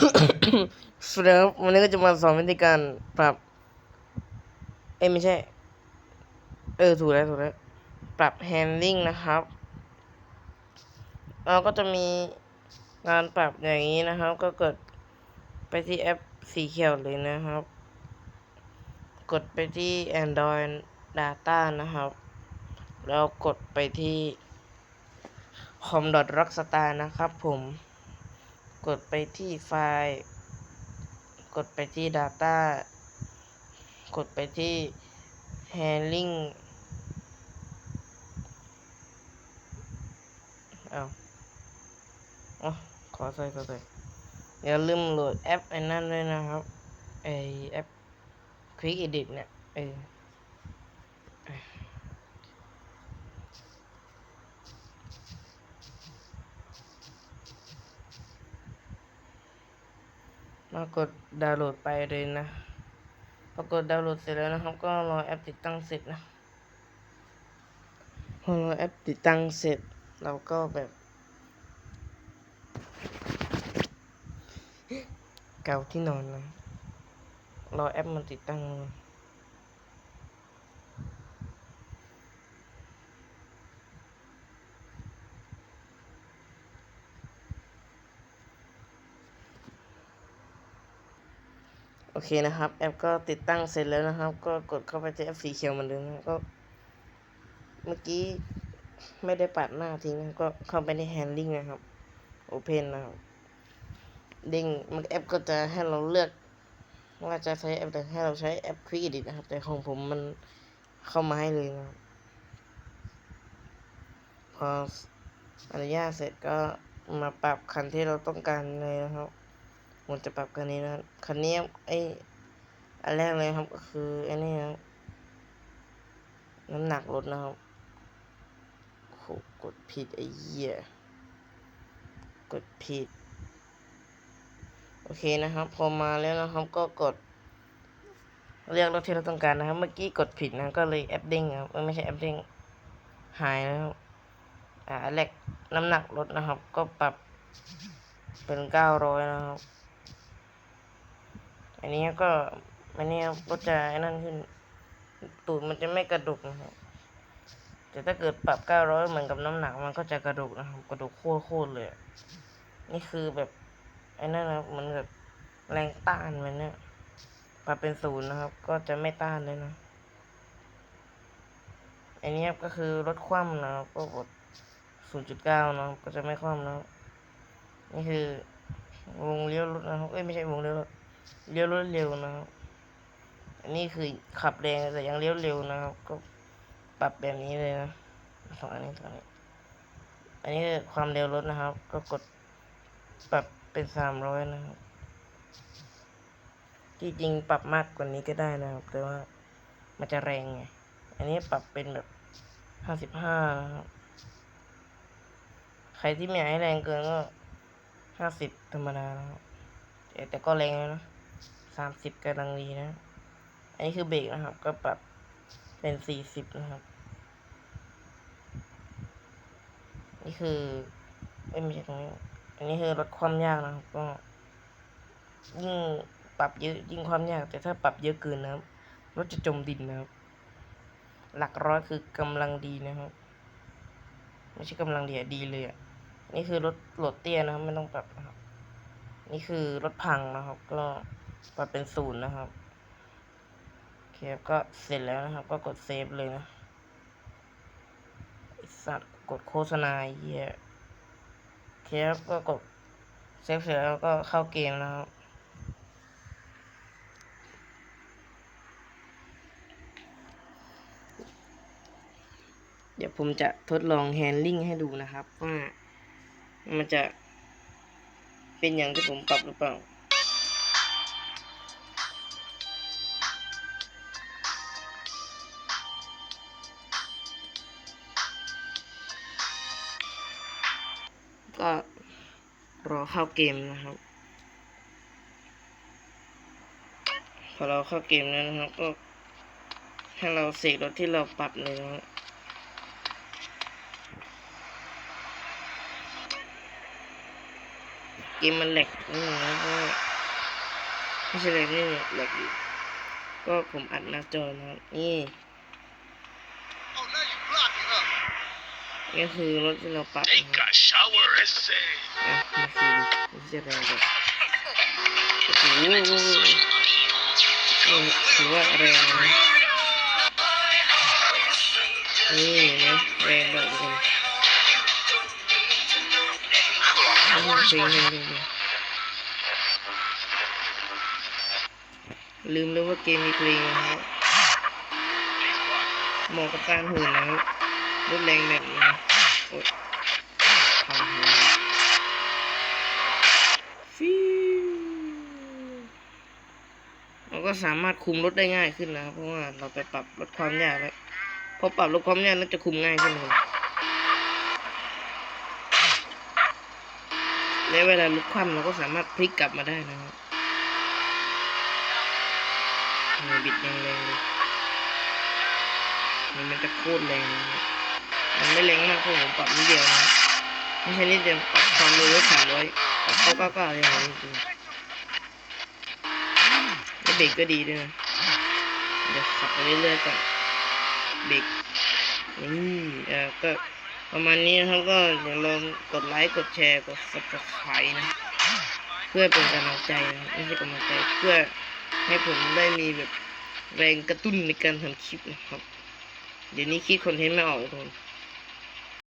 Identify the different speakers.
Speaker 1: สวัสดีครับวันนี้ก็จะมาสอนวิธีการปรับ เอ้ยไม่ใช่ เออถูกแล้วถูกแล้วปรับ handling นะครับ เราก็จะมีการปรับอย่างนี้นะครับ ก็กดไปที่แอปสีเขียวเลยนะครับ กดไปที่ Android Data นะครับ แล้วกดไปที่ com.rockstar นะครับผม กดไปที่ไฟล์ กดไปที่ Data กดไปที่ Handling เอาอ๋อขอใส่ขอใส่อย่าลืมโหลดแอปไอ้นั่นด้วยนะครับ ไอแอป Quick Edit เนี่ย เออ มากดดาวน์โหลดไปเลยนะพอกดดาวน์โหลดเสร็จแล้วนะครับ ก็รอแอปติดตั้งเสร็จนะพอรอแอปติดตั้งเสร็จ เราก็แบบเกาที่นอนนะรอแอปมันติดตั้ง โอเคนะครับ แอปก็ติดตั้งเสร็จแล้วนะครับ ก็กดเข้าไปที่แอปสีเขียวเหมือนเดิมนะก็ เมื่อกี้ไม่ได้ปัดหน้าทิ้งนะก็เข้าไปใน handling นะครับ open นนะครับด้งมันแอปก็จะให้เราเลือกว่าจะใช้แอปแต่ให้เราใช้แอป Quick Edit นะครับ แต่ของผมมันเข้ามาให้เลยนะครับพออนุญาตเสร็จก็มาปรับคันที่เราต้องการเลยนะครับ ผมจะปรับคันนี้นะครับคันนี้ไออันแรกเลยครับก็คือไอ้นี่นะครับน้ำหนักรถนะครับโหกดผิดไอ้เหี้ยกดผิด โอเคนะครับ พอมาแล้วนะครับก็กดเลือกรถที่เราต้องการนะครับ เมื่อกี้กดผิดนะก็เลยแอปเด้งครับไม่ใช่แอปเด้งหายแล้วครับอ่าแรกน้ำหนักรถนะครับ ก็ปรับเป็นเก้าร้อยนะครับ อันนี้ก็อันนี้ก็จะนั่นขึ้น ตูดมันจะไม่กระดุกนะครับแต่ถ้าเกิดปรับเก้าร้อยเหมือนกับน้ำหนักมันก็จะกระดุกนะครับกระดุกโคตรๆเลย นี่คือแบบไอ้นั่นนะครับมันแบบแรงต้านมันเนี่ยปรับเป็นศูนย์นะครับ ก็จะไม่ต้านเลยนะอันนี้ก็คือลดคว่ำนะครับก็กดศูนย์จุดเก้านะครับก็จะไม่คว่ำนะครับนี่คือวงเลี้ยวรถนะครับเอ้ยไม่ใช่วงเลี้ยวรถ เลี้ยวรถเร็วนะครับ อันนี้คือขับแรงแต่ยังเลี้ยวเร็วนะครับ ก็ปรับแบบนี้เลยนะสองอันนี้สองอันนี้ อันนี้คือความเร็วรถนะครับ ก็กดปรับเป็นสามร้อยนะครับ ที่จริงปรับมากกว่านี้ก็ได้นะครับ แต่ว่ามันจะแรงไง อันนี้ปรับเป็นแบบห้าสิบห้านะครับ ใครที่ไม่อยากให้แรงเกินก็ห้าสิบธรรมดานะครับแต่ก็แรงแล้วนะามสิบกำลังดีนะ อันนี้คือเบรกนะครับ ก็ปรับเป็นสี่สิบนะครับ นี่คือไม่ใช่ตรงนี้ อันนี้คือลดความยากนะครับ ก็ ยิ่งปรับเยอะยิ่งความยาก แต่ถ้าปรับเยอะเกินนะครับรถจะจมดินนะครับ หลักร้อยคือกำลังดีนะครับไม่ใช่กำลังดีอะดีเลยอะนี่คือรถโหลดเตี้ยนะครับไม่ต้องปรับนะครับ นี่คือรถพังนะครับ ก็ ปรับเป็นศูนย์นะครับเคครับก็เสร็จแล้วนะครับ ก็กดเซฟเลยนะอ้สัตว์กดโฆษณาเหี้ยเคครับก็กดเซฟเสร็จแล้วก็เข้าเกมนะครับเดี๋ยวผมจะทดลองแฮนดิ้งให้ดูนะครับ ว่ามันจะเป็นอย่างที่ผมปรับหรือเปล่า รอเข้าเกมนะครับ พอเราเข้าเกมแล้วนะครับ ก็ให้เราเสกรถที่เราปรับเลยนะครับเกมมันแหลกนิดนึงนะเพราะว่าไม่ใช่แหลกนี่เนี่ยแหลกอยู่ก็ผมอัดหน้าจอนะครับนี่ นี่คือรถที่เราปรับนะครับ
Speaker 2: Take a shower, ese.
Speaker 1: อะมาคือดูจะแรงกว่าโอ้โหนี่ถือว่าแรงนะนี่นะแรงแบบนี้เพลงเพลงเพลงลืมเลยว่าเกมมีเพลงนะครับเหมาะกับการเหินนะครับ รถแรงแบบนี้นะโอ๊ยพังหัวฟิวเราก็สามารถคุมรถได้ง่ายขึ้นนะครับ เพราะว่าเราไปปรับลดความยากแล้ว พอปรับลดความยากแล้วจะคุมง่ายขึ้นเลยและเวลาลุกคว่ำเราก็สามารถพลิกกลับมาได้นะครับนี่บิดแรงๆเลยมันมันจะโคตรแรงนะครับ มันไม่แรงมากเพราะผมปรับนิดเดียวนะไม่ใช่นิดเดียวปรับความเร็วไว้สามร้อยปรับเข้าเก้าเก้าเลยนะจริงๆแล้วเบรกก็ดีด้วยนะเดี๋ยวขับไปเรื่อยๆก่อนเบรกนี่เออก็ประมาณนี้นะครับก็อย่าลืมกดไลค์กดแชร์กด subscribe นะ เพื่อเป็นกำลังใจนะไม่ใช่กำลังใจเพื่อให้ผมได้มีแบบแรงกระตุ้นในการทำคลิปนะครับ เดี๋ยวนี้คิดคอนเทนต์ไม่ออกเลยทุกคน